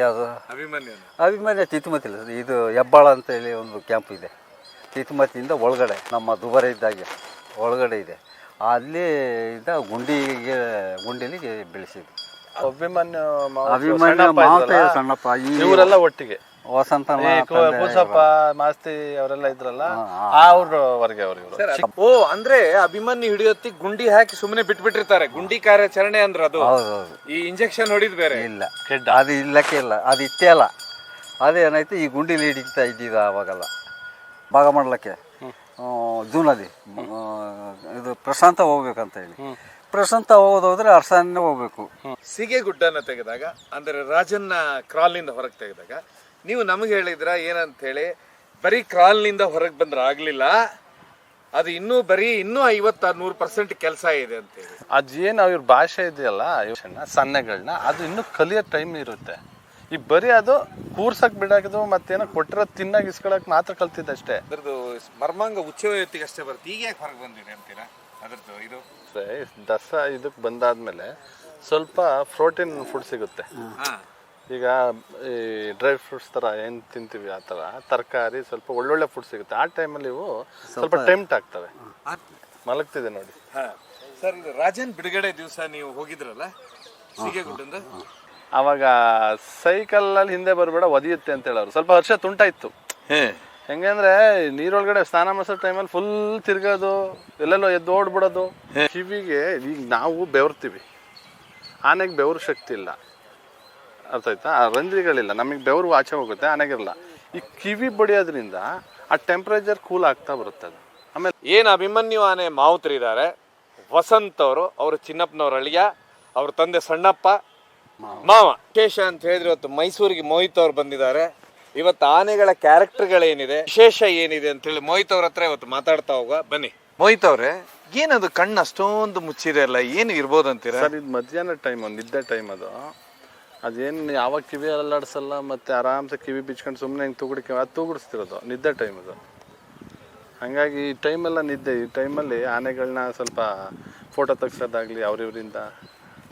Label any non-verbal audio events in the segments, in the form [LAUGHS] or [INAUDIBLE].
ಯಾವುದು? ಅಭಿಮನ್ಯು. ಅಭಿಮಾನ್ಯ ತಿತುಮತಿಲ್ಲ ಇದು ಹೆಬ್ಬಾಳ ಅಂತ ಹೇಳಿ ಒಂದು ಕ್ಯಾಂಪ್ ಇದೆ. ತಿತುಮತಿಯಿಂದ ಒಳಗಡೆ ನಮ್ಮ ದುಬಾರಿ ಇದ್ದಾಗೆ ಒಳಗಡೆ ಇದೆ. ಅಲ್ಲಿ ಇದ್ದ ಗುಂಡಿಗೆ ಗುಂಡಿಲಿ ಬೆಳೆಸಿದ್ವಿ ಅಭಿಮನ್ಯು ಅಭಿಮಾನ್ಯ ಮಾವುತ ಸಣ್ಣಪ್ಪ ಈ ಇವರೆಲ್ಲ ಒಟ್ಟಿಗೆ? ವಸಂತ ಕೂಸಪ್ಪ ಮಾಸ್ತಿ ಅವರೆಲ್ಲ ಇದ್ರಲ್ಲ ಅವ್ರವರೆಗೆ ಅವ್ರು ಇವರು ಓ ಅಂದ್ರೆ ಅಭಿಮನ್ಯು ಹಿಡಿಯುತ್ತಿ ಗುಂಡಿ ಹಾಕಿ ಸುಮ್ಮನೆ ಬಿಟ್ಬಿಟ್ಟಿರ್ತಾರೆ. ಗುಂಡಿ ಕಾರ್ಯಾಚರಣೆ ಅಂದ್ರೆ ಅದು. ಹೌದು ಹೌದು. ಈ ಇಂಜೆಕ್ಷನ್ ಹೊಡಿದ್ ಬೇರೆ. ಇಲ್ಲ. ಅದು ಇಲ್ಲಕ್ಕೆ ಇಲ್ಲ. ಅದು ಇತ್ತೇ ಅಲ್ಲ. ಅದೇನಾಯ್ತು ಈ ಗುಂಡಿಲಿ ಹಿಡಿತಾ ಇದ್ದಿದ ಆವಾಗೆಲ್ಲ ಭಾಗ ಮಾಡ್ಲಿಕ್ಕೆ. ಜೂನ್ ಜೂನಲ್ಲಿ. ಇದು ಪ್ರಶಾಂತ ಹೋಗ್ಬೇಕಂತ ಹೇಳಿ. ಪ್ರಶಾಂತ ಹೋಗೋದಾದ್ರೆ ಅರ್ಸನ್ನೇ ಹೋಗ್ಬೇಕು. ಸಿಗೆ ಗುಡ್ಡನ ತೆಗೆದಾಗ ಅಂದ್ರೆ ರಾಜನ್ನ ಕ್ರಾಲಿಂದ ಹೊರಗೆ ತೆಗೆದಾಗ ನೀವು ನಮಗೆ ಹೇಳಿದ್ರ ಏನಂತ ಹೇಳಿ ಬರೀ ಕಾಲ್ನಿಂದ ಹೊರಗೆ ಬಂದ್ರೆ ಆಗ್ಲಿಲ್ಲ ಅದು ಇನ್ನೂ ಬರೀ ಇನ್ನೂ ಐವತ್ತ ನೂರು ಪರ್ಸೆಂಟ್ ಕೆಲಸ ಇದೆ ಅಂತ ಹೇಳಿ ಅದೇನು ಅವ್ರ ಭಾಷೆ ಇದೆಯಲ್ಲ ಸನ್ನೆಗಳನ್ನ ಅದು ಇನ್ನೂ ಕಲಿಯೋ ಟೈಮ್ ಇರುತ್ತೆ. ಈ ಬರೀ ಅದು ಕೂರ್ಸಕ್ ಬಿಡೋದು ಮತ್ತೇನೋ ಕೊಟ್ಟಿರೋ ತಿನ್ನಾಗ ಇಸ್ಕೊಳಕ್ ಮಾತ್ರ ಕಲ್ತಿದ್ದೆ ಅಷ್ಟೇ. ಅದ್ರದ್ದು ಮರ್ಮಾಂಗ ಉಚ್ಚವಯತ್ತಿಗೆ ಅಷ್ಟೇ ಬರುತ್ತೆ. ಈಗ ಯಾಕೆ ಹೊರಗೆ ಬಂದಿದೆ ಅಂತೀರಾ? ಅದ್ರದ್ದು ಇದು. ದಸ ಇದಕ್ಕೆ ಬಂದಾದ್ಮೇಲೆ ಸ್ವಲ್ಪ ಪ್ರೋಟೀನ್ ಫುಡ್ ಸಿಗುತ್ತೆ. ಹಾ. ಈಗ ಈ ಡ್ರೈ ಫ್ರೂಟ್ಸ್ ಥರ ಏನು ತಿಂತೀವಿ ಆ ಥರ? ತರಕಾರಿ ಸ್ವಲ್ಪ ಒಳ್ಳೊಳ್ಳೆ ಫುಡ್ ಸಿಗುತ್ತೆ. ಆ ಟೈಮಲ್ಲಿ ಇವು ಸ್ವಲ್ಪ ಟೆಂಪ್ಟ್ ಆಗ್ತವೆ. ಮಲಗ್ತಿದೆ ನೋಡಿ. ಹಾ. ಸರ್ ರಾಜನ್ ಬಿಡುಗಡೆ ದಿವಸ ನೀವು ಹೋಗಿದ್ರಲ್ಲ? ಅವಾಗ ಅವಾಗ ಸೈಕಲಲ್ಲಿ ಹಿಂದೆ ಬರಬೇಡ ಒದಿಯುತ್ತೆ ಅಂತ ಹೇಳೋರು. ಸ್ವಲ್ಪ ವರ್ಷ ತುಂಟಾಯ್ತು ಹೆಂಗೆ ಅಂದ್ರೆ ನೀರೊಳಗಡೆ ಸ್ನಾನ ಮಾಡಿಸೋ ಟೈಮಲ್ಲಿ ಫುಲ್ ತಿರ್ಗೋದು ಎಲ್ಲೆಲ್ಲೋ ಎದ್ದು ಓಡ್ಬಿಡೋದು. ಕಿವಿಗೆ ಈಗ ನಾವು ಬೆವರ್ತೀವಿ. ಆನೆಗೆ ಬೆವರು ಶಕ್ತಿ ಇಲ್ಲ. ಅರ್ಥ ಆಯ್ತಾ ಆ ರಂಧ್ರಿಗಳಿಲ್ಲ. ನಮಗೆ ಬೆವರು ಆಚೆ ಹೋಗುತ್ತೆ ಆನೆಗಿರಲ್ಲ. ಈ ಕಿವಿ ಬಡಿಯೋದ್ರಿಂದ ಆ ಟೆಂಪ್ರೇಚರ್ ಕೂಲ್ ಆಗ್ತಾ ಬರುತ್ತೆ ಅದು. ಆಮೇಲೆ ಏನು ಅಭಿಮನ್ಯು ಆನೆ ಮಾವುತರಿದ್ದಾರೆ ವಸಂತ್ ಅವರು ಅವರು ಚಿನ್ನಪ್ಪನವ್ರ ಅಳಿಯ ಅವ್ರ ತಂದೆ ಸಣ್ಣಪ್ಪ ಮಾವ. ವಿಶೇಷ ಅಂತ ಹೇಳಿದ್ರೆ ಇವತ್ತು ಮೈಸೂರಿಗೆ ಮೋಹಿತ್ ಅವ್ರು ಬಂದಿದ್ದಾರೆ. ಇವತ್ತು ಆನೆಗಳ ಕ್ಯಾರೆಕ್ಟರ್ಗಳೇನಿದೆ ವಿಶೇಷ ಏನಿದೆ ಅಂತ ಹೇಳಿ ಮೋಹಿತ್ ಅವ್ರ ಹತ್ರ ಇವತ್ತು ಮಾತಾಡ್ತಾ ಹೋಗುವ. ಬನ್ನಿ. ಮೋಹಿತ್ ಅವ್ರೆ ಏನದು ಕಣ್ಣು ಅಷ್ಟೊಂದು ಮುಚ್ಚಿದೆ ಅಲ್ಲ? ಏನು ಇರ್ಬೋದು ಅಂತೀರಾ ಸರ್ ಇದು ಮಧ್ಯಾಹ್ನ ಟೈಮ್ ನಿದ್ದೆ ಟೈಮ್ ಅದು. ಅದೇನು ಯಾವಾಗ ಕಿವಿ ಅಲ್ಲಾಡ್ಸಲ್ಲ ಮತ್ತೆ ಆರಾಮ್ಸೆ ಕಿವಿ ಬಿಚ್ಕೊಂಡು ಸುಮ್ಮನೆ ಹಿಂಗೆ ತೂಗುಡಿಕೆ ಅದು ತೂಗುಡಿಸ್ತಿರೋದು ನಿದ್ದೆ ಟೈಮ್ ಅದು. ಹಾಗಾಗಿ ಈ ಟೈಮೆಲ್ಲ ನಿದ್ದೆ ಈ ಟೈಮಲ್ಲಿ ಆನೆಗಳನ್ನ ಸ್ವಲ್ಪ ಫೋಟೋ ತೆಗ್ಸೋದಾಗಲಿ ಅವ್ರಿವ್ರಿಂದ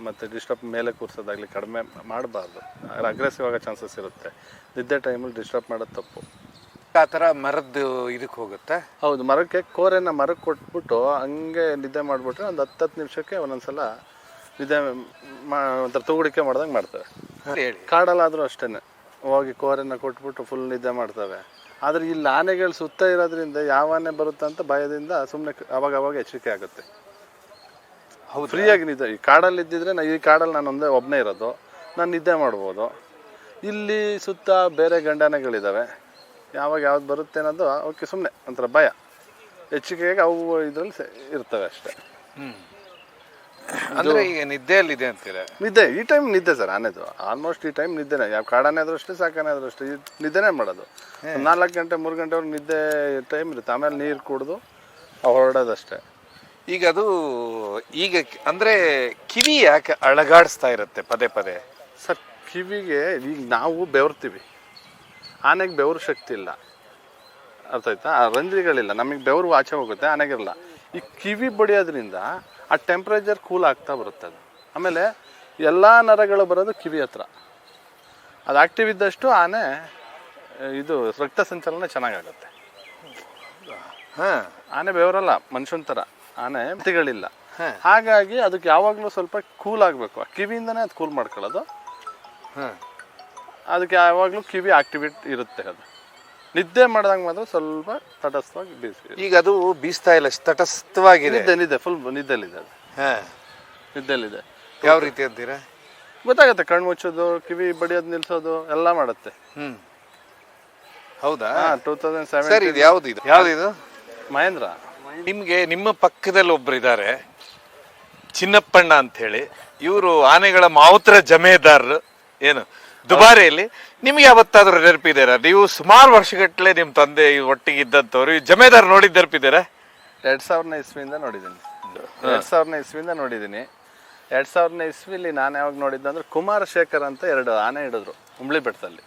ಮತ್ತು ಡಿಸ್ಟರ್ಬ್ ಮೇಲೆ ಕೂರಿಸೋದಾಗಲಿ ಕಡಿಮೆ ಮಾಡಬಾರ್ದು. ಅಗ್ರೆಸಿವ್ ಆಗೋ ಚಾನ್ಸಸ್ ಇರುತ್ತೆ. ನಿದ್ದೆ ಟೈಮಲ್ಲಿ ಡಿಸ್ಟರ್ಬ್ ಮಾಡೋದು ತಪ್ಪು. ಆ ಥರ ಮರದ್ದು ಇದಕ್ಕೆ ಹೋಗುತ್ತೆ? ಹೌದು ಮರಕ್ಕೆ ಕೋರೆನ ಮರಕ್ಕೆ ಕೊಟ್ಬಿಟ್ಟು ಹಂಗೆ ನಿದ್ದೆ ಮಾಡಿಬಿಟ್ರೆ ಒಂದು ಹತ್ತು ಹತ್ತು ನಿಮಿಷಕ್ಕೆ ಒಂದೊಂದ್ಸಲ ನಿದ್ದೆ ಮಾ ಒಂಥರ ತೂಗುಡಿಕೆ ಮಾಡ್ದಂಗೆ ಮಾಡ್ತವೆ. ಹೇಳಿ ಕಾಡಲ್ಲಾದರೂ ಅಷ್ಟೇ ಹೋಗಿ ಕೋರೆನ ಕೊಟ್ಬಿಟ್ಟು ಫುಲ್ ನಿದ್ದೆ ಮಾಡ್ತವೆ. ಆದರೆ ಇಲ್ಲಿ ಆನೆಗಳು ಸುತ್ತ ಇರೋದ್ರಿಂದ ಯಾವ ಆನೆ ಬರುತ್ತೆ ಅಂತ ಭಯದಿಂದ ಸುಮ್ಮನೆ ಅವಾಗ ಅವಾಗ ಎಚ್ಚರಿಕೆ ಆಗುತ್ತೆ. ಫ್ರೀಯಾಗಿ ನಿದ್ದೆ ಈ ಕಾಡಲ್ಲಿ ಇದ್ದಿದ್ರೆ ನಾ ಈ ಕಾಡಲ್ಲಿ ನಾನು ಒಂದೇ ಒಬ್ಬನೇ ಇರೋದು. ನಾನು ನಿದ್ದೆ ಮಾಡ್ಬೋದು. ಇಲ್ಲಿ ಸುತ್ತ ಬೇರೆ ಗಂಡಾನೆಗಳಿದ್ದಾವೆ ಯಾವಾಗ ಯಾವ್ದು ಬರುತ್ತೆ ಅನ್ನೋದು ಅವಕ್ಕೆ ಸುಮ್ಮನೆ ಒಂಥರ ಭಯ. ಹೆಚ್ಚಿಗೆ ಅವು ಇದರಲ್ಲಿ ಇರ್ತವೆ ಅಷ್ಟೇ. ಅಂದ್ರೆ ಈಗ ನಿದ್ದೆಯಲ್ಲಿದೆ ಅಂತೀರಾ? ನಿದ್ದೆ ಈ ಟೈಮ್ ನಿದ್ದೆ ಸರ್ ಆನೆದು. ಆಲ್ಮೋಸ್ಟ್ ಈ ಟೈಮ್ ನಿದ್ದೆನೆ. ಯಾವ ಕಾಡಾನೆ ಆದ್ರೂ ಅಷ್ಟೇ ಸಾಕಾನೆ ಆದ್ರೂ ಅಷ್ಟೇ. ನಿದ್ದೆನೇ ಮಾಡೋದು. ನಾಲ್ಕು ಗಂಟೆ ಮೂರು ಗಂಟೆವರೆಗೆ ನಿದ್ದೆ ಟೈಮ್ ಇರುತ್ತೆ. ಆಮೇಲೆ ನೀರು ಕುಡಿದು ಹೊರಡೋದಷ್ಟೇ. ಈಗ ಅದು ಈಗ ಅಂದ್ರೆ ಕಿವಿ ಯಾಕೆ ಅಳಗಾಡಿಸ್ತಾ ಇರುತ್ತೆ ಪದೇ ಪದೇ? ಸರ್ ಕಿವಿಗೆ ಈಗ ನಾವು ಬೆವರ್ತೀವಿ. ಆನೆಗೆ ಬೆವರು ಶಕ್ತಿ ಇಲ್ಲ. ಅರ್ಥ ಆಯ್ತಾ ಆ ರಂಧ್ರಿಗಳಿಲ್ಲ. ನಮಗೆ ಬೆವರು ಆಚೆ ಹೋಗುತ್ತೆ ಆನೆಗಿರಲ್ಲ ಈ ಕಿವಿ ಬಡಿಯೋದ್ರಿಂದ ಆ ಟೆಂಪ್ರೇಚರ್ ಕೂಲ್ ಆಗ್ತಾ ಬರುತ್ತೆ ಅದು. ಆಮೇಲೆ ಎಲ್ಲ ನರಗಳು ಬರೋದು ಕಿವಿ ಹತ್ರ. ಅದು ಆ್ಯಕ್ಟಿವ್ ಇದ್ದಷ್ಟು ಆನೆ ಇದು ರಕ್ತ ಸಂಚಲನ ಚೆನ್ನಾಗಾಗುತ್ತೆ. ಹಾಂ. ಆನೆ ಬೆವರಲ್ಲ ಮನುಷ್ಯನ ಥರ ಆನೆ ಮಿತಿಗಳಿಲ್ಲ ಹಾಗಾಗಿ ಅದಕ್ಕೆ ಯಾವಾಗಲೂ ಸ್ವಲ್ಪ ಕೂಲ್ ಆಗಬೇಕು. ಆ ಕಿವಿಯಿಂದನೇ ಅದು ಕೂಲ್ ಮಾಡ್ಕೊಳ್ಳೋದು. ಹಾಂ. ಅದಕ್ಕೆ ಯಾವಾಗಲೂ ಕಿವಿ ಆಕ್ಟಿವೇಟ್ ಇರುತ್ತೆ ಅದು. ನಿದ್ದೆ ಮಾಡಿದಂಗೆ ಮಾತ್ರ ಸ್ವಲ್ಪ ತಟಸ್ಥವಾಗಿ ಬೀಸಿ ಈಗ ಅದು ಬೀಸ್ತಾ ಇಲ್ಲ ತಟಸ್ಥವಾಗಿದೆ. ನಿದ್ದೆ ನಿದ್ದೆ ಫುಲ್ ನಿದ್ದೆಲಿದೆ ಅದು. ಹಾ. ನಿದ್ದೆಲಿದೆ ಯಾವ ರೀತಿ ಅಂತೀರಾ? ಗೊತ್ತಾಗುತ್ತೆ ಕಣ್ಣು ಮುಚ್ಚೋದು ಕಿವಿ ಬಡಿಯೋದು ನಿಲ್ಸೋದು ಎಲ್ಲ ಮಾಡುತ್ತೆ. ಹ್ಮ್. ಹೌದಾ? ಟೂ ತೌಸಂಡ್ ಸರ್ ಸೆವೆನ್ ಇದು ಯಾವ್ದು ಇದು? ಯಾವ್ದು? ಮಹೇಂದ್ರ. ನಿಮ್ಗೆ ನಿಮ್ಮ ಪಕ್ಕದಲ್ಲಿ ಒಬ್ರು ಇದ್ದಾರೆ ಚಿನ್ನಪ್ಪಣ್ಣ ಅಂತ ಹೇಳಿ. ಇವರು ಆನೆಗಳ ಮಾವುತರ ಜಮೇದಾರರು. ಏನು? ದುಬಾರಿಯಲ್ಲಿ ನಿಮ್ಗೆ ಯಾವತ್ತಾದ್ರೂ ನೆನಪಿದ್ದೀರಾ ನೀವು ಸುಮಾರು ವರ್ಷಗಟ್ಟಲೆ ನಿಮ್ಮ ತಂದೆ ಒಟ್ಟಿಗೆ ಇದ್ದಂಥವ್ರು ಈ ಜಮೇದಾರ್ ನೋಡಿದ್ ನೆನಪಿದ್ದೀರಾ ಎರಡ್ ಸಾವಿರನೇ ಇಸ್ವಿಯಿಂದ ನೋಡಿದ್ದೀನಿ. ಎರಡ್ ಸಾವಿರನೇ ಇಸ್ವಿಯಿಂದ ನೋಡಿದ್ದೀನಿ. ಎರಡ್ ಸಾವಿರನೇ ಇಸ್ವಿಲಿ ನಾನು ಯಾವಾಗ ನೋಡಿದ್ದೆ ಅಂದ್ರೆ ಕುಮಾರಶೇಖರ್ ಅಂತ ಎರಡು ಆನೆ ಹಿಡಿದ್ರು ಉಂಬ್ಳಿ ಬೆಟ್ಟದಲ್ಲಿ.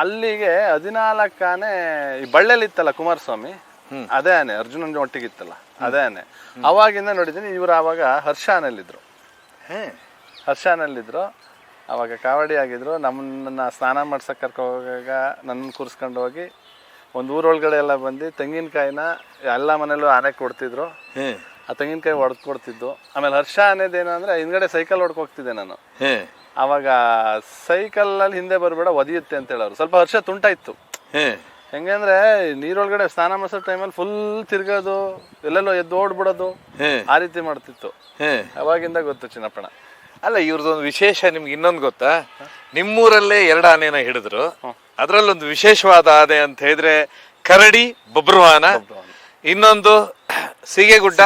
ಅಲ್ಲಿಗೆ ಹದಿನಾಲ್ಕು ಆನೆ ಈ ಬಳ್ಳಲ್ಲಿ ಇತ್ತಲ್ಲ ಕುಮಾರಸ್ವಾಮಿ? ಅದೇ ಆನೆ ಒಟ್ಟಿಗೆ ಇತ್ತಲ್ಲ ಅದೇ ಆನೆ. ಅವಾಗಿಂದ ನೋಡಿದ್ದೀನಿ ಇವರು ಆವಾಗ ಹರ್ಷ ಆನೆಯಲ್ಲಿದ್ರು ಹರ್ಷ ಅವಾಗ ಕಾವಡಿ ಆಗಿದ್ರು ನಮ್ಮನ್ನ ಸ್ನಾನ ಮಾಡ್ಸಕ್ಕೆ ಕರ್ಕೊ ಹೋಗಾಗ ನನ್ನ ಕೂರಿಸ್ಕೊಂಡು ಹೋಗಿ ಒಂದು ಊರೊಳಗಡೆ ಎಲ್ಲ ಬಂದು ತೆಂಗಿನಕಾಯಿನ ಎಲ್ಲ ಮನೇಲೂ ಆನೆ ಕೊಡ್ತಿದ್ರು. ಆ ತೆಂಗಿನಕಾಯಿ ಹೊಡೆದು ಕೊಡ್ತಿದ್ದು. ಆಮೇಲೆ ಹರ್ಷ ಅನ್ನೋದೇನು ಅಂದರೆ ಹಿಂದ್ಗಡೆ ಸೈಕಲ್ ಹೊಡ್ಕೊ ಹೋಗ್ತಿದ್ದೆ ನಾನು. ಅವಾಗ ಸೈಕಲಲ್ಲಿ ಹಿಂದೆ ಬರಬೇಡ ಒದಿಯುತ್ತೆ ಅಂತ ಹೇಳೋರು. ಸ್ವಲ್ಪ ಹರ್ಷ ತುಂಟ ಇತ್ತು. ಹೆಂಗೆ ಅಂದ್ರೆ ನೀರೊಳಗಡೆ ಸ್ನಾನ ಮಾಡಿಸೋ ಟೈಮಲ್ಲಿ ಫುಲ್ ತಿರ್ಗೋದು ಎಲ್ಲೆಲ್ಲೋ ಎದ್ದು ಓಡ್ಬಿಡೋದು ಆ ರೀತಿ ಮಾಡ್ತಿತ್ತು. ಅವಾಗಿಂದ ಗೊತ್ತು ಚಿನ್ನಪ್ಪಣ ಅಲ್ಲ ಇವ್ರದೊಂದು ವಿಶೇಷ ನಿಮ್ಗೆ ಇನ್ನೊಂದು ಗೊತ್ತಾ? ನಿಮ್ಮೂರಲ್ಲೇ ಎರಡು ಆನೆನ ಹಿಡಿದ್ರು. ಅದ್ರಲ್ಲೊಂದು ವಿಶೇಷವಾದ ಆನೆ ಅಂತ ಹೇಳಿದ್ರೆ ಕರಡಿ ಬಬ್ರುವಾನ ಇನ್ನೊಂದು ಸೀಗೆಗುಡ್ಡ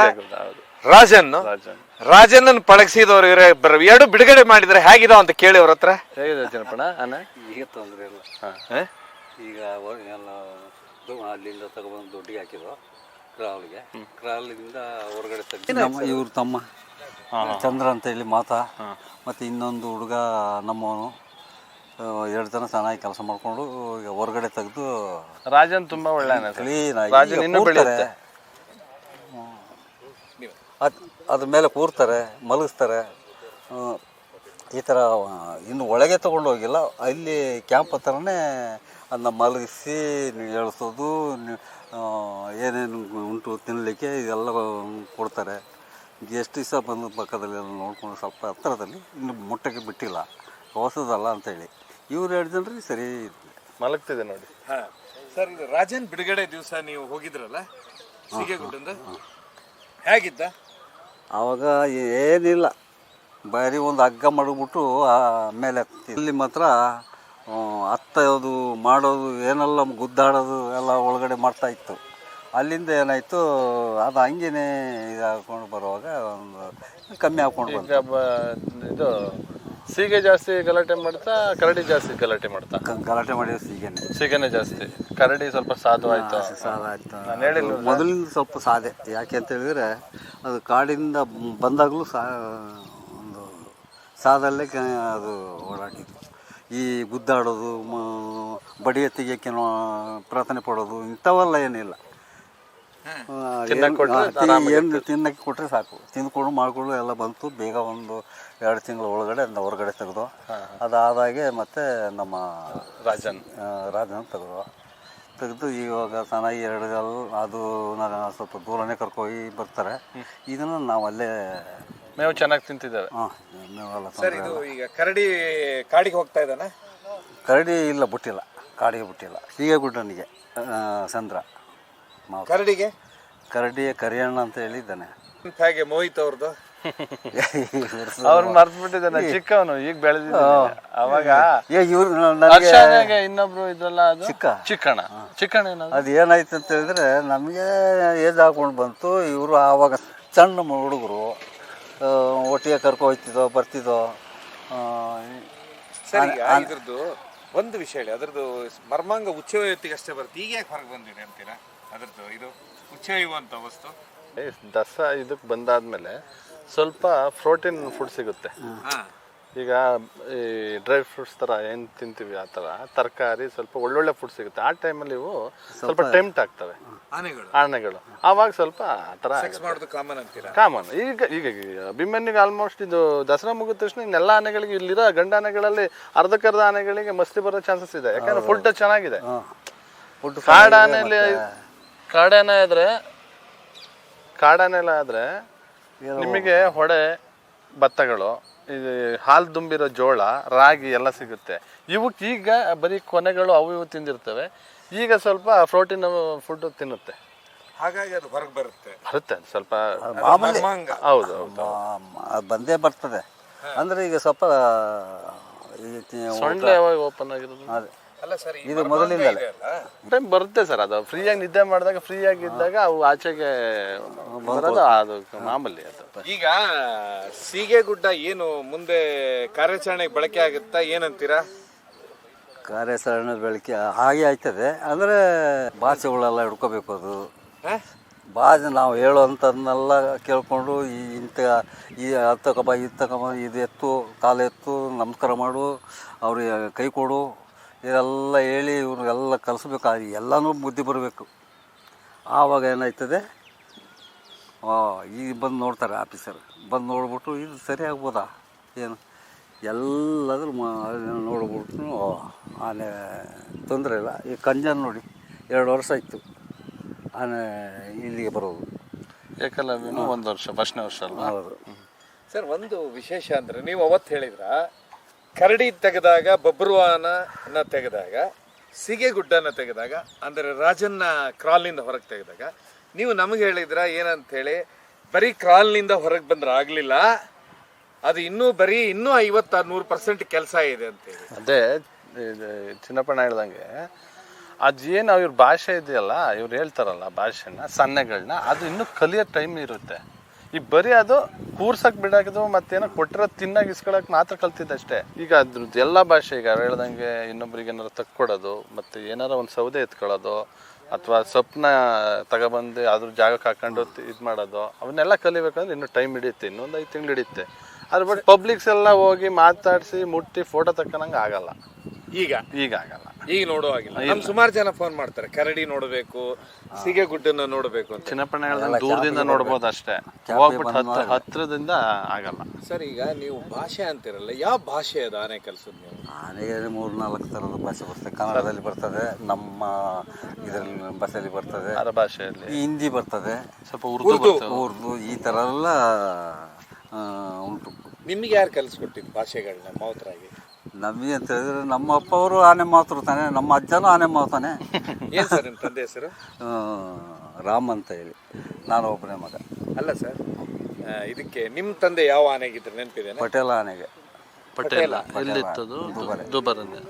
ರಾಜನ್ ರಾಜನ್. ರಾಜನನ್ನು ಪಳಗಿಸಿದವ್ರು ಇವರೇ ಬರ ಎರಡು ಬಿಡುಗಡೆ ಮಾಡಿದ್ರೆ ಹೇಗಿದಾವ ಅಂತ ಕೇಳಿ ಅವ್ರ ಹತ್ರ. ಹೇಗಿದೆ ಆನೆ? ಈಗ ತೊಂದರೆ ಇಲ್ಲ. ಈಗ ಅಲ್ಲಿಂದ ತಗೊಬಂದು ದುಡ್ಡಿಗೆ ಹಾಕಿದ್ರು. ಕ್ರಾಲ್ಗೆ ಕ್ರಾಲಿಂದ ಹೊರಗಡೆ ಇವ್ರ ತಮ್ಮ. ಚಂದ್ರ ಅಂತ ಹೇಳಿ ಮಾತಾ. ಮತ್ತು ಇನ್ನೊಂದು ಹುಡುಗ ನಮ್ಮವನು ಎರಡು ಜನ ಚೆನ್ನಾಗಿ ಕೆಲಸ ಮಾಡಿಕೊಂಡು ಈಗ ಹೊರಗಡೆ ತೆಗೆದು ರಾಜನ್ ತುಂಬ ಒಳ್ಳೆ ಕ್ಲೀನಾಗಿ ಅದು ಅದ್ರ ಮೇಲೆ ಕೂರ್ತಾರೆ ಮಲಗಿಸ್ತಾರೆ. ಈ ಥರ ಇನ್ನು ಒಳಗೆ ತೊಗೊಂಡು ಹೋಗಿಲ್ಲ. ಅಲ್ಲಿ ಕ್ಯಾಂಪ್ ಹತ್ರನೇ ಅದನ್ನ ಮಲಗಿಸಿ ಎಳಿಸೋದು ಏನೇನು ಉಂಟು ತಿನ್ನಲಿಕ್ಕೆ ಇದೆಲ್ಲ ಕೊಡ್ತಾರೆ. ಎಷ್ಟು ದಿವಸ ಬಂದ ಪಕ್ಕದಲ್ಲಿ ಎಲ್ಲ ನೋಡಿಕೊಂಡು ಸ್ವಲ್ಪ ಹತ್ತಿರದಲ್ಲಿ ಇನ್ನು ಮುಟ್ಟಕ್ಕೆ ಬಿಟ್ಟಿಲ್ಲ. ಹೊಸದಲ್ಲ ಅಂತೇಳಿ. ಇವ್ರು ಎರಡು ಜನರಿಗೆ ಸರಿ ಮಲಗ್ತಿದೆ ನೋಡಿ. ಸರ್ ಇದು ರಾಜನ್ ಬಿಡುಗಡೆ ದಿವಸ ನೀವು ಹೋಗಿದ್ರಲ್ಲ? ಸೀಗೆಗುಡ್ಡಂದ ಹೇಗಿದ್ದ? ಆವಾಗ ಏನಿಲ್ಲ. ಬರೀ ಒಂದು ಹಗ್ಗ ಮಡಗ್ಬಿಟ್ಟು ಆ ಮೇಲೆ ಇಲ್ಲಿ ಮಾತ್ರ ಹತ್ತೋದು ಮಾಡೋದು ಏನೆಲ್ಲ ಗುದ್ದಾಡೋದು ಎಲ್ಲ ಒಳಗಡೆ ಮಾಡ್ತಾ ಇತ್ತು. ಅಲ್ಲಿಂದ ಏನಾಯಿತು ಅದು ಹಂಗೇನೆ ಇದಾಕೊಂಡು ಹಾಕೊಂಡು ಬರುವಾಗ ಒಂದು ಕಮ್ಮಿ ಹಾಕೊಂಡು ಬಂತು. ಈಗ ಬ- ಇದು ಸೀಗೆ ಜಾಸ್ತಿ ಗಲಾಟೆ ಮಾಡ್ತಾ ಕರಡಿ ಜಾಸ್ತಿ ಗಲಾಟೆ ಮಾಡ್ತಾ? ಗಲಾಟೆ ಮಾಡಿದ ಸೀಗೆನೆ. ಸೀಗೆನೆ ಜಾಸ್ತಿ. ಕರಡಿ ಸ್ವಲ್ಪ ಸಾಧು ಆಯ್ತು? ಸಾಲ ಆಯ್ತು. ಮೊದಲಿಂದ ಸ್ವಲ್ಪ ಸಾದೆ. ಯಾಕೆ ಅಂತ ಹೇಳಿದ್ರೆ ಅದು ಕಾಡಿಂದ ಬಂದಾಗಲೂ ಸಾ ಒಂದು ಸಾದಲ್ಲೇ ಕ- ಅದು ಓಡಾಡಿದ್ದು ಈ ಗುದ್ದಾಡೋದು ಮ- ಬಡಿ ಎತ್ತಿಗೆ ಪ್ರಾರ್ಥನೆ ಪಡೋದು ಇಂಥವೆಲ್ಲ ಏನಿಲ್ಲ. ಏನ್- ತಿನ್ನಕ್ಕೆ ಕೊಟ್ಟರೆ ಸಾಕು. ತಿಂದ್ಕೊಂಡು ಮಾಡಿಕೊಂಡು ಎಲ್ಲ ಬಂತು. ಬೇಗ ಒಂದು ಎರಡು ತಿಂಗಳ ಒಳಗಡೆ ಅದನ್ನ ಹೊರಗಡೆ ತೆಗೆದು ಅದಾದಾಗೆ ಮತ್ತೆ ನಮ್ಮ ರಾಜನ್. ರಾಜನ್ ತೆಗೆದು ತೆಗೆದು ಇವಾಗ ಚೆನ್ನಾಗಿ ಎರಡು ಗಲ್ ಅದು ನಾನು ಸ್ವಲ್ಪ ದೂರನೇ ಕರ್ಕೋಗಿ ಬರ್ತಾರೆ. ಇದನ್ನು ನಾವು ಅಲ್ಲೇ ಮೇವು ಚೆನ್ನಾಗಿ ತಿಂತಿದ್ದೇವೆ ಹಾಂ ಮೇವೆಲ್ಲ ಸರ್ ಇದು ಈಗ ಕರಡಿ ಕಾಡಿಗೆ ಹೋಗ್ತಾ ಇದ್ದಾನೆ? ಕರಡಿ ಇಲ್ಲ ಬಿಟ್ಟಿಲ್ಲ. ಕಾಡಿಗೆ ಬಿಟ್ಟಿಲ್ಲ. ಹೀಗೆ ಗುಡ್ಡನಿಗೆ ಚಂದ್ರ ಮಾವ ಕರಡಿಗೆ? ಕರಡಿಯ ಕರಿಯಣ್ಣ ಅಂತ ಹೇಳಿದ್ದಾನೆ. ಹೇಗೆ ಮೋಹಿತ್ ಅವ್ರದ್ದು [LAUGHS] ಅವ್ರು ಮರ್ತ್ ಬಿಟ್ಟಿದ್ದಾನೆ ಚಿಕ್ಕವನು ಈಗ ಬೆಳೆದಿದ್ದ ಅವಾಗ ಏ ಇವ್ರು ನನಗೆ ಇನ್ನೊಬ್ರು ಇದ್ರಲ್ಲ ಅದು? ಚಿಕ್ಕ. ಚಿಕ್ಕಣ್ಣ. ಚಿಕ್ಕಣ್ಣ ಏನದು? ಅದು ಏನಾಯ್ತು ಅಂತ ಹೇಳಿದ್ರೆ ನಮಗೆ ಏಜ್ ಹಾಕೊಂಡು ಬಂತು. ಇವರು ಆವಾಗ ಸಣ್ಣ ಹುಡುಗರು. ಒಟ್ಟಿಗೆ ಕರ್ಕೊ ಹೋಯ್ತಿದ್ದೋ ಬರ್ತಿದ್ದೋ ಆ, ಸರಿ ಇದ್ರದ್ದು ಒಂದು ವಿಷಯ ಹೇಳಿ. ಅದ್ರದ್ದು ಮರ್ಮಾಂಗ ಉಚ್ಚವಯತ್ತಿಗೆ ಅಷ್ಟೇ ಬರುತ್ತೆ. ಈಗ ಯಾಕೆ ಹೊರಗೆ ಬಂದಿದೆ ಅಂತೀರಾ? ಅದ್ರದ್ದು ಇದು ಉಚ್ಚವಯುವಂತ ವಸ್ತು. ಏ, ದಸ ಇದಕ್ಕೆ ಬಂದಾದ್ಮೇಲೆ ಸ್ವಲ್ಪ ಪ್ರೋಟೀನ್ ಫುಡ್ ಸಿಗುತ್ತೆ. ಹಾ. ಈಗ ಈ ಡ್ರೈ ಫ್ರೂಟ್ಸ್ ಥರ ಏನು ತಿಂತೀವಿ ಆ ಥರ ತರಕಾರಿ ಸ್ವಲ್ಪ ಒಳ್ಳೊಳ್ಳೆ ಫುಡ್ ಸಿಗುತ್ತೆ. ಆ ಟೈಮಲ್ಲಿ ಇವು ಸ್ವಲ್ಪ ಟೆಂಪ್ಟ್ ಆಗ್ತವೆ. ಆನೆಗಳು. ಆನೆಗಳು. ಆವಾಗ ಸ್ವಲ್ಪ ಆ ಥರ ಸೆಕ್ಸ್ ಮಾಡೋದು ಕಾಮನ್ ಅಂತೀರಾ? ಕಾಮನ್ ಈಗ ಈಗ ಅಭಿಮನ್ಯುಗೆ ಆಲ್ಮೋಸ್ಟ್ ಇದು ದಸರಾ ಮುಗಿದ ತಕ್ಷಣ ಇನ್ನೆಲ್ಲ ಆನೆಗಳಿಗೆ ಇಲ್ಲಿರೋ ಗಂಡ ಆನೆಗಳಲ್ಲಿ ಅರ್ಧಕ್ಕರ್ಧ ಆನೆಗಳಿಗೆ ಮಸ್ತಿ ಬರೋ ಚಾನ್ಸಸ್ ಇದೆ. ಯಾಕಂದ್ರೆ ಫುಡ್ ಚೆನ್ನಾಗಿದೆ. ಫುಡ್ ಕಾಡಾನೆಯಲ್ಲಿ ಕಾಡಾನೆ ಆದ್ರೆ ಕಾಡನೆಲ್ಲ ಆದ್ರೆ ನಿಮಗೆ ಹೊಡೆ ಭತ್ತಗಳು ಇದು ಹಾಲು ತುಂಬಿರೋ ಜೋಳ ರಾಗಿ ಎಲ್ಲ ಸಿಗುತ್ತೆ. ಇವಕ್ಕೆ ಈಗ ಬರೀ ಕೊನೆಗಳು ಅವು ಇವು ತಿಂದಿರ್ತವೆ. ಈಗ ಸ್ವಲ್ಪ ಪ್ರೋಟೀನ್ ಫುಡ್ ತಿನ್ನುತ್ತೆ. ಹಾಗಾಗಿ ಅದು ಹೊರಗೆ ಬರುತ್ತೆ. ಬರುತ್ತೆ ಸ್ವಲ್ಪ ಹೌದು ಹೌದು. ಅದು ಬಂದೇ ಬರ್ತದೆ. ಅಂದ್ರೆ ಈಗ ಸ್ವಲ್ಪ ಈ ಸೊಂಡ್ಲೆ ಯಾವಾಗ ಓಪನ್ ಆಗಿರೋದು? ಅದೇ. ಅಲ್ಲ ಸರ್ ಇದು ಮೊದಲಿಂದಲೇ. ಟೈಮ್ ಬರುತ್ತೆ ಸರ್ ಅದು ಫ್ರೀಯಾಗಿ ನಿದ್ದೆ ಮಾಡಿದಾಗ ಫ್ರೀ ಆಗಿದ್ದಾಗ ಅವು ಆಚೆಗೆ ಬರೋದು ಅದು ಮಾಮೂಲಿ ಅದು. ಈಗ ಸೀಗೆಗುಡ್ಡ ಏನು ಮುಂದೆ ಕಾರ್ಯಾಚರಣೆಗೆ ಬಳಕೆ ಆಗುತ್ತಾ ಏನಂತೀರಾ? ಕಾರ್ಯಾಚರಣೆ ಬೆಳಕೆ ಹಾಗೆ ಆಯ್ತದೆ ಅಂದರೆ ಭಾಷೆಗಳೆಲ್ಲ ಹಿಡ್ಕೋಬೇಕು ಅದು. ಬಾಜ ಭಾಷೆ ನಾವು ಹೇಳುವಂಥದ್ದನ್ನೆಲ್ಲ ಕೇಳಿಕೊಂಡು ಈ ಇಂಥ ಈ ಹತ್ತಕಬ ಇತ್ತಕಬ ಇದು ಎತ್ತು ಕಾಲು ಎತ್ತು ನಮಸ್ಕಾರ ಮಾಡು ಅವ್ರಿಗೆ ಕೈ ಕೊಡು ಇದೆಲ್ಲ ಹೇಳಿ ಇವ್ರಿಗೆಲ್ಲ ಕಲಿಸ್ಬೇಕು ಅದು ಎಲ್ಲನೂ ಬುದ್ಧಿ ಬರಬೇಕು. ಆವಾಗ ಏನಾಯ್ತದೆ? ಆ, ಈಗ ಬಂದು ನೋಡ್ತಾರೆ ಆಫೀಸರ್. ಬಂದು ನೋಡ್ಬಿಟ್ಟು ಇದು ಸರಿ ಆಗ್ಬೋದಾ? ಏನು? ಎಲ್ಲಾದ್ರೂ ನೋಡ್ಬಿಟ್ಟು ಆನೆ ತೊಂದರೆ ಇಲ್ಲ. ಈ ಕಂಜನ್ ನೋಡಿ ಎರಡು ವರ್ಷ ಆಯಿತು ಆನೆ ಇಲ್ಲಿಗೆ ಬರೋದು. ಏಕಲವ್ಯನು ಒಂದು ವರ್ಷ ಫಸ್ಟ್ನೇ ವರ್ಷ ಅಲ್ಲ ಹೌದು. ಸರ್ ಒಂದು ವಿಶೇಷ ಅಂದರೆ ನೀವು ಅವತ್ತು ಹೇಳಿದ್ರ ಕರಡಿ ತೆಗೆದಾಗ ಬಬ್ರುವಾನ ತೆಗೆದಾಗ, ಸಿಗೆಗುಡ್ಡನ ತೆಗೆದಾಗ, ಅಂದರೆ ರಾಜನ್ನ ಕ್ರಾಲ್ನಿಂದ ಹೊರಗೆ ತೆಗೆದಾಗ, ನೀವು ನಮಗೆ ಹೇಳಿದ್ರ ಏನಂತ ಹೇಳಿ ಬರೀ ಕ್ರಾಲ್ನಿಂದ ಹೊರಗೆ ಬಂದ್ರೆ ಆಗಲಿಲ್ಲ, ಅದು ಇನ್ನೂ ಬರೀ ಇನ್ನೂ ಐವತ್ತ ನೂರು ಪರ್ಸೆಂಟ್ ಕೆಲಸ ಇದೆ ಅಂತ ಹೇಳಿ ಅದೇ ಚಿನ್ನಪ್ಪಣ್ಣ ಹೇಳ್ದಂಗೆ ಅದೇನು ಅವ್ರ ಭಾಷೆ ಇದೆಯಲ್ಲ, ಇವ್ರು ಹೇಳ್ತಾರಲ್ಲ ಭಾಷೆನ ಸನ್ನೆಗಳನ್ನ ಅದು ಇನ್ನೂ ಕಲಿಯೋ ಟೈಮ್ ಇರುತ್ತೆ. ಈ ಬರೀ ಅದು ಕೂರ್ಸಕ್ ಬಿಡಾಕದು ಮತ್ತೇನೋ ಕೊಟ್ಟಿರೋ ತಿನ್ನಾಗ ಇಸ್ಕೊಳಕ್ ಮಾತ್ರ ಕಲ್ತಿದ್ದಷ್ಟೇ ಈಗ ಅದ್ರದ್ದು ಎಲ್ಲ ಭಾಷೆ ಈಗ ಹೇಳ್ದಂಗೆ ಇನ್ನೊಬ್ರಿಗೆ ಏನಾರು ತಕ್ಕೊಡೋದು, ಮತ್ತೆ ಏನಾರ ಒಂದು ಸೌದೆ ಎತ್ಕೊಳ್ಳೋದು, ಅಥವಾ ಸೊಪ್ಪನ್ನ ತಗೊಬಂದು ಅದ್ರ ಜಾಗಕ್ಕೆ ಹಾಕೊಂಡು ಇದು ಮಾಡೋದು ಅವನ್ನೆಲ್ಲ ಕಲಿಬೇಕಂದ್ರೆ ಇನ್ನೂ ಟೈಮ್ ಹಿಡಿಯುತ್ತೆ ಇನ್ನೊಂದು ಐದು ತಿಂಗಳು ಹಿಡಿಯುತ್ತೆ ಅದ್ರ ಬಟ್ ಪಬ್ಲಿಕ್ಸ್ ಎಲ್ಲ ಹೋಗಿ ಮಾತಾಡಿಸಿ ಮುಟ್ಟಿ ಫೋಟೋ ತಕ್ಕನಂಗೆ ಆಗಲ್ಲ. ಈಗ? ಈಗ ಆಗಲ್ಲ. ಈಗ ನೋಡೋ ಆಗಿಲ್ಲ ನಮ್ ಸುಮಾರು ಜನ ಫೋನ್ ಮಾಡ್ತಾರೆ. ಕರಡಿ ನೋಡಬೇಕು ಸಿಗೆಗುಡ್ಡನ್ನ ನೋಡಬೇಕು ಅಂತ. ಚಿನ್ನಪ್ಪಣ್ಣ ಹೇಳ್ದಂಗೆ ದೂರದಿಂದ ನೋಡ್ಬೋದು ಅಷ್ಟೇ. ಹೋಗ್ಬಿಟ್ಟು ಹತ್ರ ಹತ್ರದಿಂದ ಆಗಲ್ಲ. ಸರ್ ಈಗ ನೀವು ಭಾಷೆ ಅಂತಿರಲ್ಲ ಯಾವ ಭಾಷೆ ಅದು ಆನೆ ಕೆಲಸದ ನೀವು? ಆನೆಗೆ ಮೂರು ನಾಲ್ಕು ಥರದ ಭಾಷೆ ಬರ್ತದೆ ಕನ್ನಡದಲ್ಲಿ ಬರ್ತದೆ ನಮ್ಮ ಇದರಲ್ಲಿ ಭಾಷೆಯಲ್ಲಿ ಬರ್ತದೆ ಅರ ಭಾಷೆಯಲ್ಲಿ. ಹಿಂದಿ ಬರ್ತದೆ ಸ್ವಲ್ಪ ಉರ್ದು ಬರ್ತದೆ. ಉರ್ದು ಈ ಥರ ಎಲ್ಲ ಉಂಟು. ನಿಮ್ಗೆ ಯಾರು ಕಲಿಸ್ಕೊಟ್ಟಿದ್ದು ಭಾಷೆಗಳನ್ನ ಮಾವುತರಾಗಿ? ನಮಗೆ ಅಂತ ಹೇಳಿದ್ರೆ ನಮ್ಮ ಅಪ್ಪ ಅವರು ಆನೆ ಮಾತೃ ತಾನೆ ನಮ್ಮ ಅಜ್ಜನೂ ಆನೆ ಮಾತಾನೆ [LAUGHS] ಏನು ಸರ್ ನಿಮ್ಮ ತಂದೆ ಹೆಸರು? ರಾಮ್ ಅಂತ ಹೇಳಿ. ನಾನು ಒಬ್ಬನೇ ಮಗ. ಅಲ್ಲ ಸರ್ ಆ, ಇದಕ್ಕೆ ನಿಮ್ಮ ತಂದೆ ಯಾವ ಆನೆಗಿದ್ರು ನೆನಪಿದೆ ಪಟೇಲ ಆನೆಗೆ. ಪಟೇಲ. ಎಲ್ಲಿತ್ತದು? ದುಬರನ್ನೇ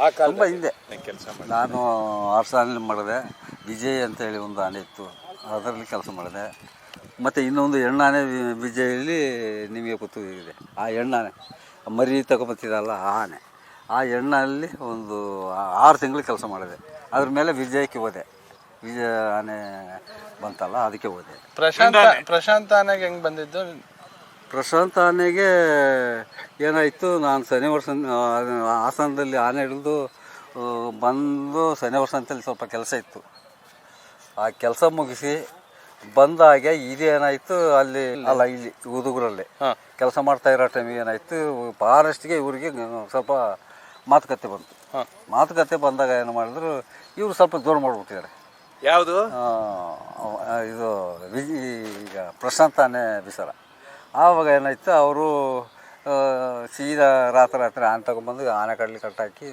ಆ ಕಾಲ ತುಂಬ ಹಿಂದೆ. ಕೆಲಸ ಮಾಡಿ ನಾನು ಆರ್ಸಾನಲ್ಲಿ ಮಾಡಿದೆ. ವಿಜಯ್ ಅಂತ ಹೇಳಿ ಒಂದು ಆನೆ ಇತ್ತು. ಅದರಲ್ಲಿ ಕೆಲಸ ಮಾಡಿದೆ. ಮತ್ತು ಇನ್ನೊಂದು ಹೆಣ್ಣಾನೆ ಬೀಜದಲ್ಲಿ ವಿಜಯಲ್ಲಿ ನಿಮಗೆ ಗೊತ್ತಿದೆ ಆ ಎಣ್ಣಾನೆ. ಮರಿ ತಗೊಂಬತ್ತಿದಲ್ಲ ಆ ಆನೆ. ಆ ಹೆಣ್ಣಲ್ಲಿ ಒಂದು ಆ- ಆರು ತಿಂಗಳು ಕೆಲಸ ಮಾಡಿದೆ. ಅದ್ರ ಮೇಲೆ ವಿಜಯಕ್ಕೆ ಹೋದೆ. ವಿಜಯ ಆನೆ ಬಂತಲ್ಲ ಅದಕ್ಕೆ ಹೋದೆ. ಪ್ರಶಾಂತ ಪ್ರಶಾಂತ ಆನೆಗೆ ಹೆಂಗೆ ಬಂದಿದ್ದು? ಪ್ರಶಾಂತ ಆನೆಗೆ ಏನಾಯಿತು ನಾನು ಶನಿವಾರ ವರ್ಷ ಹಾಸನದಲ್ಲಿ ಆನೆ ಹಿಡಿದು ಬಂದು ಶನಿವಾರ ಸಂತೆಯಲ್ಲಿ ಸ್ವಲ್ಪ ಕೆಲಸ ಇತ್ತು. ಆ ಕೆಲಸ ಮುಗಿಸಿ ಬಂದಾಗೆ ಇದೇನಾಯ್ತು ಅಲ್ಲಿ ಅಲ್ಲ ಇಲ್ಲಿ ಉದುಗುರಲ್ಲಿ ಕೆಲಸ ಮಾಡ್ತಾ ಇರೋ ಟೈಮ್ ಏನಾಯ್ತು ಫಾರೆಸ್ಟ್ಗೆ ಇವರಿಗೆ ಸ್ವಲ್ಪ ಮಾತುಕತೆ ಬಂತು. ಮಾತುಕತೆ ಬಂದಾಗ ಏನು ಮಾಡಿದ್ರು ಇವರು ಸ್ವಲ್ಪ ದೂರ ಮಾಡಿಬಿಟ್ಟಿದ್ದಾರೆ. ಯಾವುದು? ಇದು ಈಗ ಪ್ರಶಾಂತ್ ಅನ್ನೇ ಬಿಸರ. ಆವಾಗ ಏನಾಯ್ತು ಅವರು ಸೀದಾ ರಾತ್ರಿ ರಾತ್ರಿ ಆನೆ ತಗೊಂಬಂದು ಆನೆ ಕಡ್ಲಿ ಕಟ್ಟಾಕಿ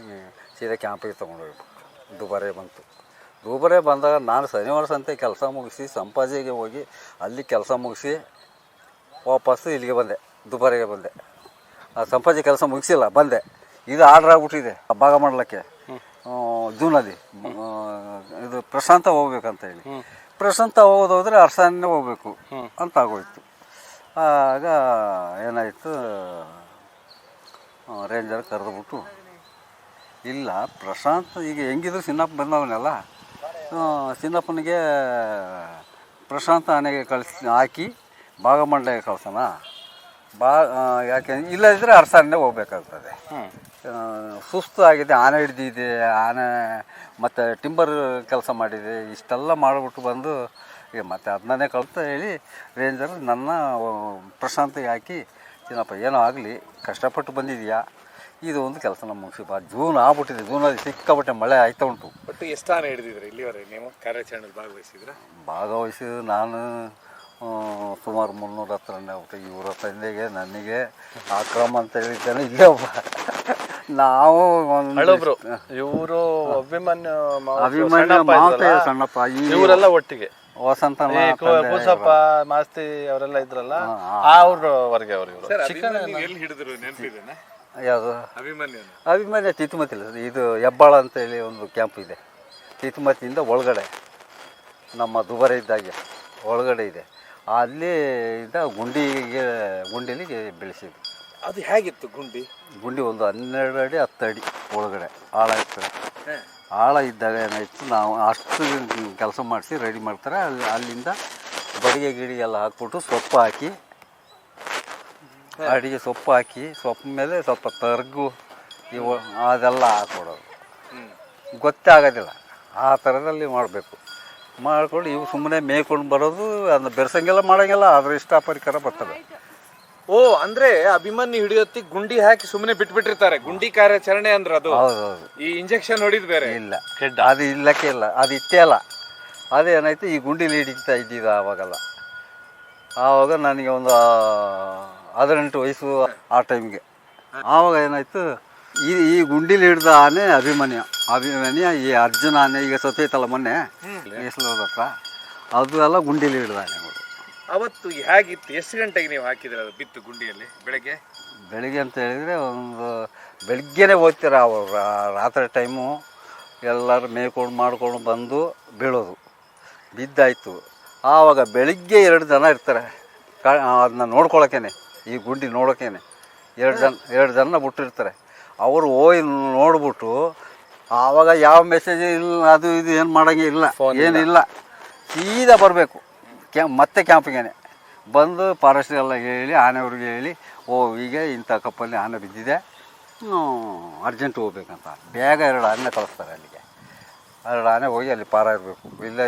ಸೀದಾ ಕ್ಯಾಂಪಿಗೆ ತೊಗೊಂಡೋಗ್ಬೇಕು ದುಬಾರಿ ಬಂತು. ದುಬಾರೆ ಬಂದಾಗ ನಾನು ಶನಿವಾರ ಸಂತೆ ಕೆಲಸ ಮುಗಿಸಿ ಸಂಪಾಜಿಗೆ ಹೋಗಿ ಅಲ್ಲಿ ಕೆಲಸ ಮುಗಿಸಿ ವಾಪಸ್ಸು ಇಲ್ಲಿಗೆ ಬಂದೆ ದುಬಾರಿಗೆ ಬಂದೆ. ಆ ಸಂಪಾಜಿ ಕೆಲಸ ಮುಗಿಸಿಲ್ಲ ಬಂದೆ. ಇದು ಆರ್ಡ್ರ್ ಆಗ್ಬಿಟ್ಟಿದೆ ಭಾಗ ಮಾಡಲಿಕ್ಕೆ. ಜೂನಲ್ಲಿ. ಇದು ಪ್ರಶಾಂತ ಹೋಗ್ಬೇಕಂತ ಹೇಳಿ. ಪ್ರಶಾಂತ ಹೋಗೋದೋದ್ರೆ ಅರ್ಸಾನೇ ಹೋಗ್ಬೇಕು ಅಂತ ಆಗೋಯ್ತು. ಆಗ ಏನಾಯಿತು? ರೇಂಜರ್ ಕರೆದುಬಿಟ್ಟು ಇಲ್ಲ ಪ್ರಶಾಂತ್ ಈಗ ಹೆಂಗಿದ್ರು ಸಿನ್ನಪ್ಪ ಬಂದವನೆಲ್ಲ. ಚಿನ್ನಪ್ಪನಿಗೆ ಪ್ರಶಾಂತ ಆನೆಗೆ ಕಳಿಸಿ ಹಾಕಿ ಭಾಗಮಂಡಲಿಗೆ ಕಳ್ಸೋಣ. ಬಾ ಯಾಕೆ ಇಲ್ಲದಿದ್ದರೆ ಅರಸಾನೆ ಹೋಗ್ಬೇಕಾಗ್ತದೆ. ಸುಸ್ತು ಆಗಿದೆ ಆನೆ ಹಿಡ್ದಿದೆ ಆನೆ ಮತ್ತು ಟಿಂಬರ್ ಕೆಲಸ ಮಾಡಿದೆ ಇಷ್ಟೆಲ್ಲ ಮಾಡಿಬಿಟ್ಟು ಬಂದು ಈಗ ಮತ್ತೆ ಅದನ್ನೇ ಕಳ್ತ ಹೇಳಿ ರೇಂಜರ್ ನನ್ನ ಪ್ರಶಾಂತಿಗೆ ಹಾಕಿ ಏನಪ್ಪ ಏನೋ ಆಗಲಿ ಕಷ್ಟಪಟ್ಟು ಬಂದಿದೆಯಾ ಇದು ಒಂದು ಕೆಲಸ ನಮ್ಮ ಮುಗಿಸಿ ಬಾ ಜೂನ್ ಆಗ್ಬಿಟ್ಟಿದೆ. ಜೂನಲ್ಲಿ ಸಿಕ್ಕಾಪಟ್ಟೆ ಮಳೆ ಆಯ್ತಾ ಉಂಟು. ಬಟ್ ಎಷ್ಟು ಸ್ಥಾನ ಹಿಡಿದಿದ್ರಿ ಇಲ್ಲಿವರೆಗೆ ನೀವು? ಕಾರ್ಯಾಚರಣೆ ಭಾಗವಹಿಸಿದ್ರೆ? ಭಾಗವಹಿಸಿದ ನಾನು ಸುಮಾರು ಮುನ್ನೂರ ಹತ್ರ ಹೋಗ್ತೆ ಇವರ ತಂದೆಗೆ ನನಗೆ ಆಕ್ರಮ ಅಂತ ಹೇಳಿದ್ದಾನೆ. ಇಲ್ಲೇ ಒಬ್ಬ. ನಾವು ಒಂದು ಹಳಬ್ರು ಇವರು ಅಭಿಮನ್ಯು ಅಭಿಮನ್ಯು ಸಣ್ಣಪ್ಪ ಇವರೆಲ್ಲ ಒಟ್ಟಿಗೆ? ವಸಂತ ಮಾಸ್ತಿ ಅವರೆಲ್ಲ ಇದ್ರಲ್ಲ? ಅವ್ರವರೆಗೆ ಅವ್ರು ಇವರು. ಸರ್ ಅಭಿಮನ್ಯು ಎಲ್ಲಿ ಹಿಡಿದ್ರು ನೆನಪಿದೇನೆ? ಯಾವುದು? ಅಭಿಮಾನಿ ಅಭಿಮನ್ಯ ತಿತುಮತಿಲ್ಲ ಇದು ಹೆಬ್ಬಾಳ ಅಂತೇಳಿ ಒಂದು ಕ್ಯಾಂಪ್ ಇದೆ. ತಿತುಮತಿಯಿಂದ ಒಳಗಡೆ ನಮ್ಮ ದುಬಾರಿ ಇದ್ದಾಗೆ ಒಳಗಡೆ ಇದೆ. ಅಲ್ಲಿ ಇದ್ದ ಗುಂಡಿಗೆ ಗುಂಡಿಲಿ ಬೆಳೆಸಿದ್ವಿ ಅದು ಹೇಗಿತ್ತು ಗುಂಡಿ? ಗುಂಡಿ ಒಂದು ಹನ್ನೆರಡು ಅಡಿ ಹತ್ತು ಅಡಿ ಒಳಗಡೆ ಆಳ ಇರ್ತದೆ ಆಳ ಇದ್ದಾಗ ಏನಾಯಿತು ನಾವು ಅಷ್ಟು ಕೆಲಸ ಮಾಡಿಸಿ ರೆಡಿ ಮಾಡ್ತಾರೆ. ಅಲ್ಲಿ ಅಲ್ಲಿಂದ ಬಡಿಗೆ ಗಿಡಿಗೆಲ್ಲ ಹಾಕ್ಬಿಟ್ಟು ಸೊಪ್ಪು ಹಾಕಿ ಅಡಿಗೆ ಸೊಪ್ಪು ಹಾಕಿ ಸೊಪ್ಪು ಮೇಲೆ ಸ್ವಲ್ಪ ತರ್ಗು ಇವು ಅದೆಲ್ಲ ಹಾಕ್ಕೊಡೋದು ಗೊತ್ತೇ ಆಗೋದಿಲ್ಲ. ಆ ಥರದಲ್ಲಿ ಮಾಡಬೇಕು. ಮಾಡಿಕೊಂಡು ಇವು ಸುಮ್ಮನೆ ಮೇಯ್ಕೊಂಡು ಬರೋದು ಅದನ್ನ ಬೆರೆಸಂಗೆಲ್ಲ ಮಾಡೋಂಗಿಲ್ಲ ಆದರೆ ಇಷ್ಟ ಪರಿಕರ ಬರ್ತದೆ. ಓ ಅಂದ್ರೆ ಅಭಿಮನ್ಯು ಹಿಡಿಯೋತ್ತಿ ಗುಂಡಿ ಹಾಕಿ ಸುಮ್ಮನೆ ಬಿಟ್ಬಿಟ್ಟಿರ್ತಾರೆ. ಗುಂಡಿ ಕಾರ್ಯಾಚರಣೆ ಅಂದ್ರೆ ಅದು. ಹೌದು ಈ ಇಂಜೆಕ್ಷನ್ ಹೊಡಿದ್ ಬೇರೆ. ಇಲ್ಲ ಅದು ಇಲ್ಲಕ್ಕೆ ಇಲ್ಲ ಅದು ಇತ್ತೇ ಅಲ್ಲ. ಅದೇನಾಯ್ತು ಈ ಗುಂಡಿಲಿ ಹಿಡಿತಾ ಇದ್ದಿದ್ದು ಆವಾಗೆಲ್ಲ. ಆವಾಗ ನನಗೆ ಒಂದು ಹದಿನೆಂಟು ವಯಸ್ಸು ಆ ಟೈಮ್ಗೆ. ಆವಾಗ ಏನಾಯ್ತು ಈ ಈ ಗುಂಡಿಲಿ ಹಿಡ್ದ ಆನೆ ಅಭಿಮನ್ಯ. ಅಭಿಮನ್ಯ ಈ ಅರ್ಜುನ ಆನೆ ಈಗ ಸತ್ತೈತಲ್ಲ ಮೊನ್ನೆ ಮೇಸಲೋದ ಹತ್ರ. ಅದು ಎಲ್ಲ ಗುಂಡಿಲಿ ಹಿಡ್ದ ಆನೆ ಅವತ್ತು ಹೇಗಿತ್ತು? ಎಷ್ಟು ಗಂಟೆಗೆ ನೀವು ಹಾಕಿದ್ರೆ ಅದು ಬಿತ್ತು ಗುಂಡಿಯಲ್ಲಿ ಬೆಳಗ್ಗೆ? ಬೆಳಿಗ್ಗೆ ಅಂತ ಹೇಳಿದರೆ ಒಂದು ಬೆಳಗ್ಗೆನೇ ಹೋಗ್ತೀರ ಅವರು. ರಾತ್ರಿ ಟೈಮು ಎಲ್ಲರೂ ಮೇಯ್ಕೊಂಡು ಮಾಡ್ಕೊಂಡು ಬಂದು ಬೀಳೋದು. ಬಿದ್ದಾಯಿತು. ಆವಾಗ ಬೆಳಿಗ್ಗೆ ಎರಡು ಜನ ಇರ್ತಾರೆ. ಕ ಅದನ್ನ ನೋಡ್ಕೊಳಕ್ಕೇನೆ ಈ ಗುಂಡಿ ನೋಡೋಕ್ಕೇನೆ ಎರಡು ಜನ ಎರಡು ಜನ ಬಿಟ್ಟಿರ್ತಾರೆ. ಅವರು ಹೋಗಿ ನೋಡ್ಬಿಟ್ಟು ಆವಾಗ ಯಾವ ಮೆಸೇಜ್ ಇಲ್ಲ ಅದು ಇದು ಏನು ಮಾಡೋಂಗೆ ಇಲ್ಲ ಏನಿಲ್ಲ. ಸೀದಾ ಬರಬೇಕು. ಕ್ಯಾ ಮತ್ತೆ ಕ್ಯಾಂಪಿಗೇನೆ. ಬಂದು ಫಾರೆಸ್ಟ್ಗೆಲ್ಲ ಹೇಳಿ ಆನೆಯವ್ರಿಗೆ ಹೇಳಿ ಓ ಈಗ ಇಂಥ ಕಪ್ಪಲ್ಲಿ ಆನೆ ಬಿದ್ದಿದೆ. ಅರ್ಜೆಂಟ್ ಹೋಗ್ಬೇಕಂತ. ಬೇಗ ಎರಡು ಆನೆ ಕಳಿಸ್ತಾರೆ ಅಲ್ಲಿಗೆ. ಎರಡು ಆನೆ ಹೋಗಿ ಅಲ್ಲಿ ಪಾರ ಇರಬೇಕು ಇಲ್ಲ